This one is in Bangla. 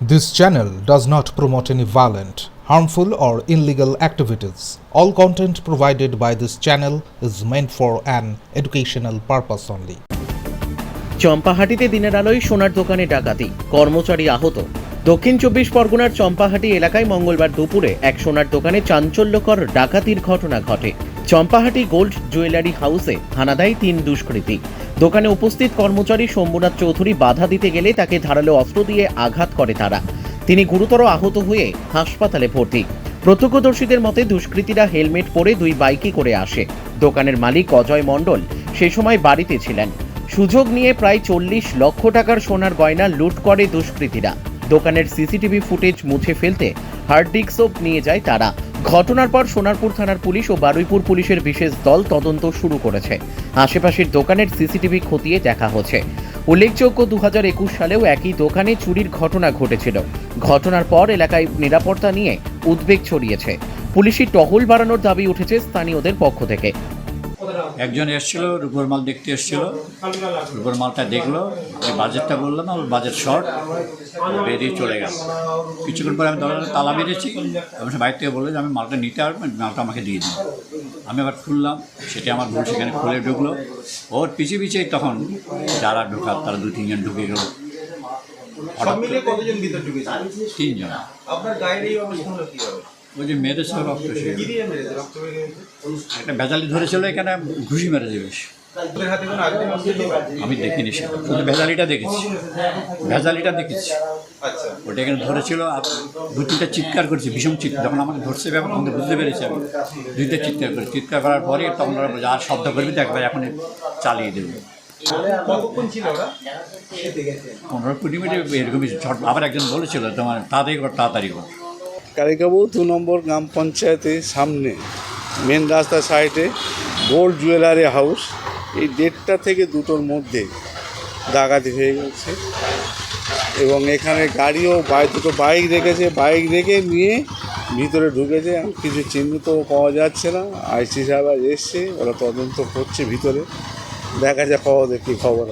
This channel does not promote any violent, harmful, or illegal activities. All content provided by this channel is meant for an educational purpose only. চম্পাহাটিতে দিনের আলোয় সোনার দোকানে ডাকাতি কর্মচারী আহত দক্ষিণ চব্বিশ পরগনার চম্পাহাটি এলাকায় মঙ্গলবার দুপুরে এক সোনার দোকানে চাঞ্চল্যকর ডাকাতির ঘটনা ঘটে চম্পাহাটি গোল্ড জুয়েলারি হাউসে হানা দেয় তিন দুষ্কৃতী। দোকানে উপস্থিত কর্মচারী শম্ভুনাথ চৌধুরী বাধা দিতে গেলে তাকে ধারালো অস্ত্র দিয়ে আঘাত করে তারা। তিনি গুরুতর আহত হয়ে হাসপাতালে ভর্তি। প্রত্যক্ষদর্শীদের মতে দুষ্কৃতীরা হেলমেট পরে দুই বাইকে করে আসে। দোকানের মালিক অজয় মণ্ডল সে সময় বাড়িতে ছিলেন। সুযোগ নিয়ে প্রায় চল্লিশ লক্ষ টাকার সোনার গয়না লুট করে দুষ্কৃতীরা। দোকানের সিসিটিভি ফুটেজ মুছে ফেলতে হার্ড ডিস্কও নিয়ে যায় তারা। ঘটনার পর সোনারপুর থানার পুলিশ ও বারুইপুর পুলিশের বিশেষ দল তদন্ত শুরু করেছে। আশেপাশের দোকানের সিসিটিভি খতিয়ে দেখা হচ্ছে। উল্লেখযোগ্য দু হাজার একুশ সালেও একই দোকানে চুরির ঘটনা ঘটেছিল। ঘটনার পর এলাকায় নিরাপত্তা নিয়ে উদ্বেগ ছড়িয়েছে। পুলিশি টহল বাড়ানোর দাবি উঠেছে স্থানীয়দের পক্ষ থেকে। একজন এসেছিল রূপোর মাল দেখতে এসেছিল। রূপোর মালটা দেখল আমি বাজেটটা বললাম আমার বাজেট শর্ট বেরিয়ে চলে গেল। কিছুক্ষণ পরে আমি দরজাটা তালা মেরেছি এবং সে বাইরে থেকে বলল যে আমি মালটা নিতে পারব মালটা আমাকে দিয়ে দিন। আমি আবার খুললাম সেটা আমার ভুল সেখানে খুলে ঢুকলো। ওর পিছিয়ে পিছিয়ে তখন যারা ঢোকার তারা দু তিনজন ঢুকে গেল। সব মিলিয়ে কতজন ভিতর ঢুকেছে? তিনজন। আপনার গায়ের এই অবস্থা হলো কীভাবে? ওই যে মেরেছে রক্ত সে একটা ভেজালি ধরেছিল এখানে ঘুষি মেরেছে ছিল? আমি দেখিনি সে শুধু ভেজালিটা দেখেছি। ভেজালিটা দেখেছি। ওটা এখানে ধরেছিল দু তিনটা চিৎকার করেছে ভীষণ চিৎকার। যখন আমাকে ধরছে ব্যাপার আমাকে বুঝতে পেরেছি আমি। দুইটা চিৎকার করে চিৎকার করার পরে তখন ওরা বলছে, আর শব্দ করবি তো একবার এখন চালিয়ে দেবে। পনেরো কুড়ি মিনিট এরকমই ছট আবার একজন বলেছিল তোমার তাড়াতাড়ি কর তাড়াতাড়ি কর। কালিকাবু দু নম্বর গ্রাম পঞ্চায়েতের সামনে মেন রাস্তার সাইডে গোল্ড জুয়েলারি হাউস এই দেড়টা থেকে দুটোর মধ্যে ডাকাতি হয়ে গেছে এবং এখানে গাড়িও বাইক দুটো বাইক রেখেছে। বাইক রেখে নিয়ে ভিতরে ঢুকেছে। কিছু চিহ্নিত পাওয়া যাচ্ছে না। আইসি সাহেব এসছে। ওরা তদন্ত করছে ভিতরে। দেখা যাক খবর কী খবর।